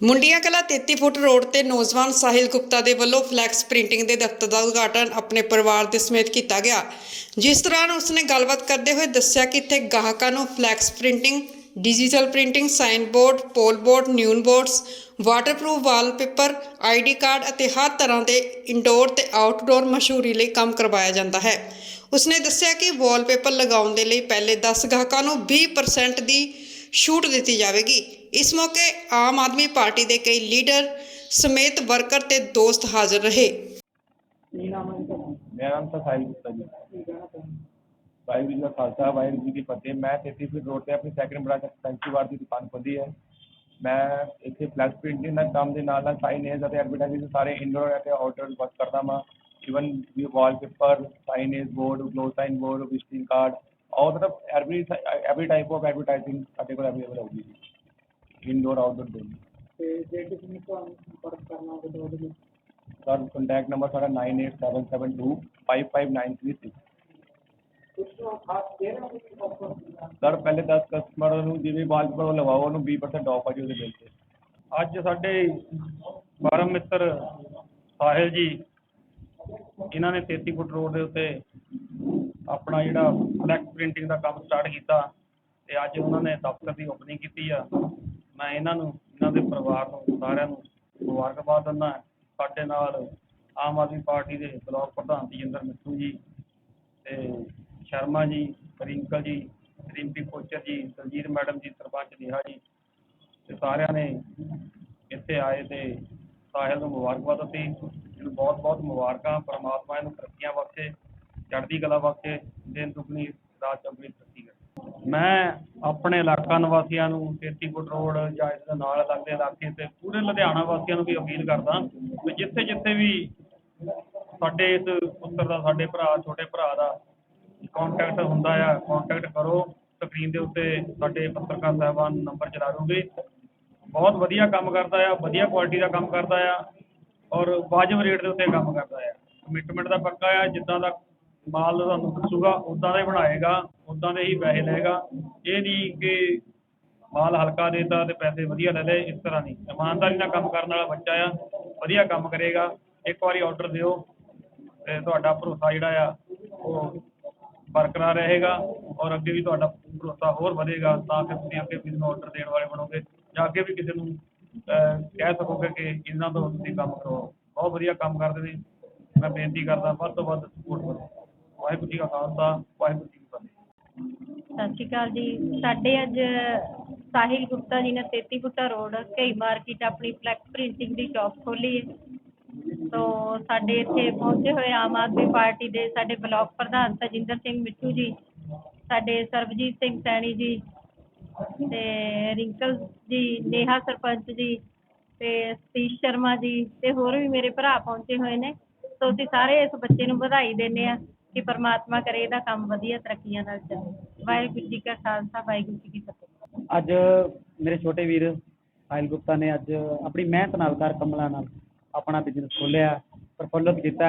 ਮੁੰਡੀਆਂ ਕਲਾ 33 foot road ਤੇ ਨੌਜਵਾਨ ਸਾਹਿਲ ਗੁਪਤਾ ਦੇ ਵੱਲੋਂ ਫਲੈਕਸ ਪ੍ਰਿੰਟਿੰਗ ਦੇ ਦਫ਼ਤਰ ਦਾ ਉਦਘਾਟਨ ਆਪਣੇ ਪਰਿਵਾਰ ਦੇ ਸਮੇਤ ਕੀਤਾ ਗਿਆ। ਜਿਸ ਦੌਰਾਨ ਉਸਨੇ ਗੱਲਬਾਤ ਕਰਦੇ ਹੋਏ ਦੱਸਿਆ ਕਿ ਇੱਥੇ ਗਾਹਕਾਂ ਨੂੰ flex printing, digital printing sign board pole board neon boards, waterproof wallpaper, ID card ਅਤੇ ਹਰ ਤਰ੍ਹਾਂ ਦੇ ਇਨਡੋਰ ਤੇ ਆਊਟਡੋਰ ਮਸ਼ਹੂਰੀ ਲਈ ਕੰਮ ਕਰਵਾਇਆ ਜਾਂਦਾ ਹੈ। ਉਸਨੇ ਦੱਸਿਆ ਕਿ ਵਾਲਪੇਪਰ ਲਗਾਉਣ ਦੇ ਲਈ ਪਹਿਲੇ 10 ਗਾਹਕਾਂ ਨੂੰ 20% ਦੀ ਛੂਟ ਦਿੱਤੀ ਜਾਵੇਗੀ। ਇਸ ਮੌਕੇ ਆਮ ਆਦਮੀ ਪਾਰਟੀ ਦੇ ਕਈ ਲੀਡਰ ਸਮੇਤ ਵਰਕਰ ਤੇ ਦੋਸਤ ਹਾਜ਼ਰ ਰਹੇ। ਮੇਰਾ ਨਾਮ ਤਾਂ ਸਾਹਿਲ ਗੁਪਤਾ ਜੀ। ਵਾਹਿਗੁਰੂ ਜੀ ਦਾ ਖਾਲਸਾ ਵਾਹਿਗੁਰੂ ਜੀ ਕੀ ਫਤਿਹ। ਮੈਂ 33 ਫੀਟ ਰੋਡ ਤੇ ਆਪਣੀ ਸੈਕੰਡ ਬ੍ਰਾਂਚ ਫੈਂਸੀ ਵਾਰ ਦੀ ਦੁਕਾਨ ਖੋਲ੍ਹੀ ਹੈ। ਮੈਂ ਇੱਥੇ ਫਲੈਕਸ ਪ੍ਰਿੰਟਿੰਗ ਦਾ ਕੰਮ ਦੇ ਨਾਲ ਨਾਲ ਸਾਈਨੇਜ ਅਤੇ ਐਡਵਰਟਾਈਜ਼ਿੰਗ ਦੇ ਸਾਰੇ ਇਨਡੋਰ ਅਤੇ ਆਊਟਡੋਰ ਵਰਕ ਕਰਦਾ ਮੈਂ ਇਵਨ ਵੀ wallpaper signage board glow sign board visiting card all ਮਤਲਬ every every type of advertising ਸਾਡੇ ਕੋਲ ਅਵੇਲੇਬਲ ਹੋਊਗੀ ਜੀ। ਇਨਡੋਰ ਆਊਟਡੋਰ ਦੋਨੋਂ ਤੇ ਜੇ ਕਿਸੇ ਨੇ ਤੁਹਾਨੂੰ ਸੰਪਰਕ ਕਰਨਾ ਹੋਵੇ ਤਾਂ ਉਹਦੇ ਲਈ? ਸਰ ਕੰਟੈਕਟ ਨੰਬਰ ਸਾਡਾ 9877255936 ਕੁਝ ਖਾਸ ਦੇ ਰਹੇ ਹੋ ਕਿ offer? ਸਰ ਪਹਿਲੇ 10 ਕਸਟਮਰ ਨੂੰ ਜਿਵੇਂ ਵਾਲਪੇਪਰ ਲਵਾਓ ਉਹਨੂੰ 20% ਆਫ ਆ ਜੀ ਉਹਦੇ ਬਿੱਲ ਤੇ। ਅੱਜ ਸਾਡੇ ਪਰਮ ਮਿੱਤਰ ਸਾਹਿਲ ਜੀ ਇਹਨਾਂ ਨੇ 33 ਫੁੱਟ ਰੋਡ ਦੇ ਉੱਤੇ ਆਪਣਾ ਜਿਹੜਾ ਫਲੈਕਸ ਪ੍ਰਿੰਟਿੰਗ ਦਾ ਕੰਮ ਸਟਾਰਟ ਕੀਤਾ ਤੇ ਅੱਜ ਉਹਨਾਂ ਨੇ ਦਫ਼ਤਰ ਦੀ ਓਪਨਿੰਗ ਕੀਤੀ ਆ। ਮੈਂ ਇਹਨਾਂ ਨੂੰ, ਇਹਨਾਂ ਦੇ ਪਰਿਵਾਰ ਨੂੰ, ਸਾਰਿਆਂ ਨੂੰ ਮੁਬਾਰਕਬਾਦ ਦਿੰਦਾ ਸਾਡੇ ਨਾਲ ਆਮ ਆਦਮੀ ਪਾਰਟੀ ਦੇ ਬਲਾਕ ਪ੍ਰਧਾਨ ਤੇਜਿੰਦਰ ਮਿੱਠੂ ਜੀ ਤੇ ਸ਼ਰਮਾ ਜੀ ਰਿੰਕਲ ਜੀ ਰਿੰਪੀ ਕੋਚਰ ਜੀ, ਦਲਜੀਤ ਮੈਡਮ ਜੀ, ਸਰਪੰਚ ਨੇਹਾ ਜੀ ਤੇ ਸਾਰਿਆਂ ਨੇ ਇੱਥੇ ਆਏ ਤੇ ਸਾਹਿਲ ਨੂੰ ਮੁਬਾਰਕਬਾਦ ਦਿੱਤੀ। ਇਹਨੂੰ ਬਹੁਤ ਬਹੁਤ ਮੁਬਾਰਕਾਂ। ਪਰਮਾਤਮਾ ਇਹਨੂੰ ਤਰੱਕੀਆਂ ਬਖਸ਼ੇ, ਚੜ੍ਹਦੀ ਕਲਾ ਬਖਸ਼ੇ। ਦਿਨ ਦੁਗਣੀ ਰਾਤ ਚੌਗਣੀ ਮੈਂ ਆਪਣੇ ਇਲਾਕਾ ਨਿਵਾਸੀਆਂ ਨੂੰ 33 ਰੋਡ ਜਾਂ ਇਸ ਦੇ ਨਾਲ ਲੱਗਦੇ ਇਲਾਕੇ ਤੇ ਪੂਰੇ ਲੁਧਿਆਣਾ ਵਾਸੀਆਂ ਨੂੰ ਵੀ ਅਪੀਲ ਕਰਦਾ ਵੀ ਜਿੱਥੇ ਜਿੱਥੇ ਵੀ ਸਾਡੇ ਇਸ ਪੁੱਤਰ ਦਾ, ਸਾਡੇ ਭਰਾ, ਛੋਟੇ ਭਰਾ ਦਾ ਕੋਂਟੈਕਟ ਹੁੰਦਾ ਆ ਕੋਂਟੈਕਟ ਕਰੋ ਸਕਰੀਨ ਦੇ ਉੱਤੇ ਸਾਡੇ ਪੱਤਰਕਾਰ ਸਾਹਿਬਾਨ ਨੰਬਰ ਚਲਾ ਦੂੰਗੇ ਬਹੁਤ ਵਧੀਆ ਕੰਮ ਕਰਦਾ ਆ, ਵਧੀਆ ਕੁਆਲਿਟੀ ਦਾ ਕੰਮ ਕਰਦਾ ਆ ਔਰ ਵਾਜਬ ਰੇਟ ਦੇ ਉੱਤੇ ਕੰਮ ਕਰਦਾ ਆ। ਕਮਿਟਮੈਂਟ ਦਾ ਪੱਕਾ ਆ, ਜਿੱਦਾਂ ਦਾ ਮਾਲ ਤੁਹਾਨੂੰ ਦੱਸੂਗਾ ਉਦਾਂ ਦਾ ਹੀ ਬਣਾਏਗਾ। ਉਦਾਂ ਦੇ ਹੀ ਪੈਸੇ ਲਏਗਾ ਇਹ ਨਹੀਂ ਕਿ ਮਾਲ ਹਲਕਾ ਦੇਤਾ ਤੇ ਪੈਸੇ ਵਧੀਆ ਲੈ ਲਏ, ਇਸ ਤਰ੍ਹਾਂ ਨਹੀਂ। ਇਮਾਨਦਾਰੀ ਨਾਲ ਕੰਮ ਕਰਨ ਵਾਲਾ ਬੱਚਾ ਆ, ਵਧੀਆ ਕੰਮ ਕਰੇਗਾ। ਇੱਕ ਵਾਰੀ ਆਰਡਰ ਦਿਓ ਤੇ ਤੁਹਾਡਾ ਭਰੋਸਾ ਜਿਹੜਾ ਆ, ਉਹ ਬਰਕਰਾਰ ਰਹੇਗਾ ਔਰ ਅੱਗੇ ਵੀ ਤੁਹਾਡਾ ਭਰੋਸਾ ਹੋਰ ਵਧੇਗਾ, ਤਾਂ ਕਿ ਤੁਸੀਂ ਅੱਗੇ ਕਿਸੇ ਨੂੰ ਆਰਡਰ ਦੇਣ ਵਾਲੇ ਬਣੋਗੇ ਜਾਂ ਅੱਗੇ ਵੀ ਕਿਸੇ ਨੂੰ ਕਹਿ ਸਕੋਗੇ ਕਿ ਇਹਨਾਂ ਤੋਂ ਤੁਸੀਂ ਕੰਮ ਕਰਵਾਓ। ਬਹੁਤ ਵਧੀਆ ਕੰਮ ਕਰਦੇ ਨੇ। ਮੈਂ ਬੇਨਤੀ ਕਰਦਾ, ਵੱਧ ਤੋਂ ਵੱਧ ਸਪੋਰਟ ਕਰੋ। ਵਾਹਿਗੁਰੂ ਜੀ ਕਾ ਖਾਲਸਾ, ਵਾਹਿਗੁਰੂ ਜੀ ਸਤਿ ਸ਼੍ਰੀ ਅਕਾਲ ਜੀ। ਸਾਡੇ ਅੱਜ ਸਾਹਿਲ ਗੁਪਤਾ ਜੀ ਨੇ 33 ਫੁੱਟਾ ਰੋਡ ਕਈ ਮਾਰਕੀਟ ਆਪਣੀ ਫਲੈਕਸ ਪ੍ਰਿੰਟਿੰਗ ਦੀ ਸ਼ਾਪ ਖੋਲੀ ਹੈ। ਤੋ ਸਾਡੇ ਇੱਥੇ ਪਹੁੰਚੇ ਹੋਏ ਆਮ ਆਦਮੀ ਪਾਰਟੀ ਦੇ ਸਾਡੇ ਬਲਾਕ ਪ੍ਰਧਾਨ ਤਜਿੰਦਰ ਸਿੰਘ ਮਿੱਠੂ ਜੀ, ਸਾਡੇ ਸਰਬਜੀਤ ਸਿੰਘ ਸੈਣੀ ਜੀ ਤੇ ਰਿੰਕਲ ਜੀ, ਨੇਹਾ ਸਰਪੰਚ ਜੀ ਤੇ ਸਤੀਸ਼ ਸ਼ਰਮਾ ਜੀ ਤੇ ਹੋਰ ਵੀ ਮੇਰੇ ਭਰਾ ਪਹੁੰਚੇ ਹੋਏ ਨੇ। ਸੋ ਅਸੀਂ ਸਾਰੇ ਇਸ ਬੱਚੇ ਨੂੰ ਵਧਾਈ ਦਿੰਦੇ ਆ ਕਿ ਪਰਮਾਤਮਾ ਕਰੇ, ਇਹਦਾ ਕੰਮ ਵਧੀਆ ਤਰੱਕੀਆਂ ਨਾਲ ਚੱਲੇ। ਵਾਹਿਗੁਰੂ ਜੀ ਕਾ ਖਾਲਸਾ, ਵਾਹਿਗੁਰੂ ਜੀ ਕੀ ਫਤਿਹ। ਅੱਜ ਮੇਰੇ ਛੋਟੇ ਵੀਰ ਸਾਹਿਲ ਗੁਪਤਾ ਨੇ ਅੱਜ ਆਪਣੀ ਮਿਹਨਤ ਨਾਲ ਕਰ ਕਮਲਾ ਨਾਲ ਆਪਣਾ ਬਿਜ਼ਨਸ ਖੋਲ੍ਹਿਆ ਪ੍ਰਫੁੱਲਤ ਕੀਤਾ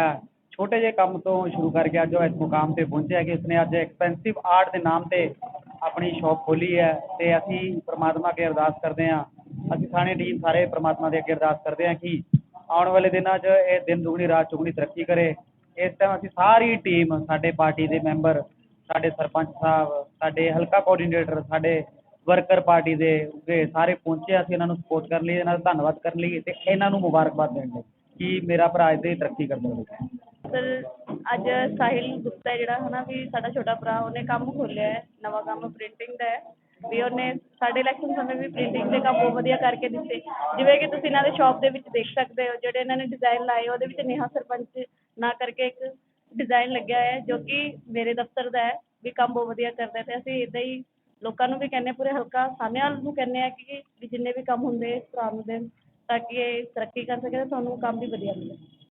ਛੋਟੇ ਜਿਹੇ ਕੰਮ ਤੋਂ ਸ਼ੁਰੂ ਕਰਕੇ ਅੱਜ ਉਹ ਇਸ ਮੁਕਾਮ ਤੇ ਪਹੁੰਚਿਆ ਕਿ ਉਸਨੇ ਅੱਜ ਐਕਸਪੈਂਸਿਵ ਆਰਟ ਦੇ ਨਾਮ ਤੇ ਆਪਣੀ ਸ਼ਾਪ ਖੋਲੀ ਹੈ ਤੇ ਅਸੀਂ ਪ੍ਰਮਾਤਮਾ ਅੱਗੇ ਅਰਦਾਸ ਕਰਦੇ ਹਾਂ। ਅਸੀਂ ਥਾਣੇ ਟੀਮ ਸਾਰੇ ਪ੍ਰਮਾਤਮਾ ਦੇ ਅੱਗੇ ਅਰਦਾਸ ਕਰਦੇ ਹਾਂ ਕਿ ਆਉਣ ਵਾਲੇ ਦਿਨਾਂ 'ਚ ਇਹ ਦਿਨ ਦੁਗਣੀ, ਰਾਤ ਚੁਗਣੀ ਤਰੱਕੀ ਕਰੇ। ਇਸ ਟਾਈਮ ਅਸੀਂ ਸਾਰੀ ਟੀਮ ਸਾਡੇ ਪਾਰਟੀ ਦੇ ਮੈਂਬਰ ਸਾਡੇ ਸਰਪੰਚ ਸਾਹਿਬ, ਸਾਡੇ ਹਲਕਾ ਕੋਆਰਡੀਨੇਟਰ ਸਾਡੇ ਵਰਕਰ ਪਾਰਟੀ ਦੇ ਉੱਗੇ ਸਾਰੇ ਪਹੁੰਚੇ, ਅਸੀਂ ਇਹਨਾਂ ਨੂੰ ਸਪੋਰਟ ਕਰਨ ਲਈ, ਇਹਨਾਂ ਦਾ ਧੰਨਵਾਦ ਕਰਨ ਲਈ ਤੇ ਇਹਨਾਂ ਨੂੰ ਮੁਬਾਰਕਬਾਦ ਦੇਣ ਲਈ ਕਿ ਮੇਰਾ ਭਰਾ ਇੱਦਾਂ ਹੀ ਤਰੱਕੀ ਕਰਦਾ ਰਹੇ ਸਰ, ਅੱਜ ਸਾਹਿਲ ਗੁਪਤਾ ਜਿਹੜਾ, ਹਨਾ, ਵੀ ਸਾਡਾ ਛੋਟਾ ਭਰਾ, ਉਹਨੇ ਕੰਮ ਖੋਲ੍ਹਿਆ ਹੈ, ਨਵਾਂ ਕੰਮ ਪ੍ਰਿੰਟਿੰਗ ਦਾ ਹੈ, ਵੀ ਉਹਨੇ ਸਾਡੇ ਇਲੈਕਸ਼ਨ ਸਮੇਂ ਵੀ ਪ੍ਰਿੰਟਿੰਗ ਦੇ ਕੰਮ ਬਹੁਤ ਵਧੀਆ ਕਰਕੇ ਦਿੱਤੇ। ਜਿਵੇਂ ਕਿ ਤੁਸੀਂ ਇਹਨਾਂ ਦੇ ਸ਼ਾਪ ਦੇ ਵਿੱਚ ਦੇਖ ਸਕਦੇ ਹੋ, ਜਿਹੜੇ ਇਹਨਾਂ ਨੇ ਡਿਜ਼ਾਈਨ ਲਾਏ, ਉਹਦੇ ਵਿੱਚ ਨੇਹਾ ਸਰਪੰਚ ਨਾ ਕਰਕੇ ਇੱਕ ਡਿਜ਼ਾਈਨ ਲੱਗਿਆ ਹੈ, ਜੋ ਕਿ ਮੇਰੇ ਦਫ਼ਤਰ ਦਾ ਹੈ, ਵੀ ਕੰਮ ਬਹੁਤ ਵਧੀਆ ਕਰਦਾ ਹੈ ਤੇ ਅਸੀਂ ਇੱਦਾਂ ਹੀ ਲੋਕਾਂ ਨੂੰ ਵੀ ਕਹਿੰਦੇ ਪੂਰੇ ਹਲਕਾ ਸਾਹਮਣੇ ਨੂੰ ਕਹਿੰਦੇ ਆ ਕਿ ਵੀ ਜਿੰਨੇ ਵੀ ਕੰਮ ਹੁੰਦੇ, ਇਸ ਭਰਾ ਦੇਣ ਤਾਂ ਕਿ ਇਹ ਤਰੱਕੀ ਕਰ ਸਕੇ ਤੇ ਤੁਹਾਨੂੰ ਕੰਮ ਵੀ ਵਧੀਆ ਮਿਲੇ।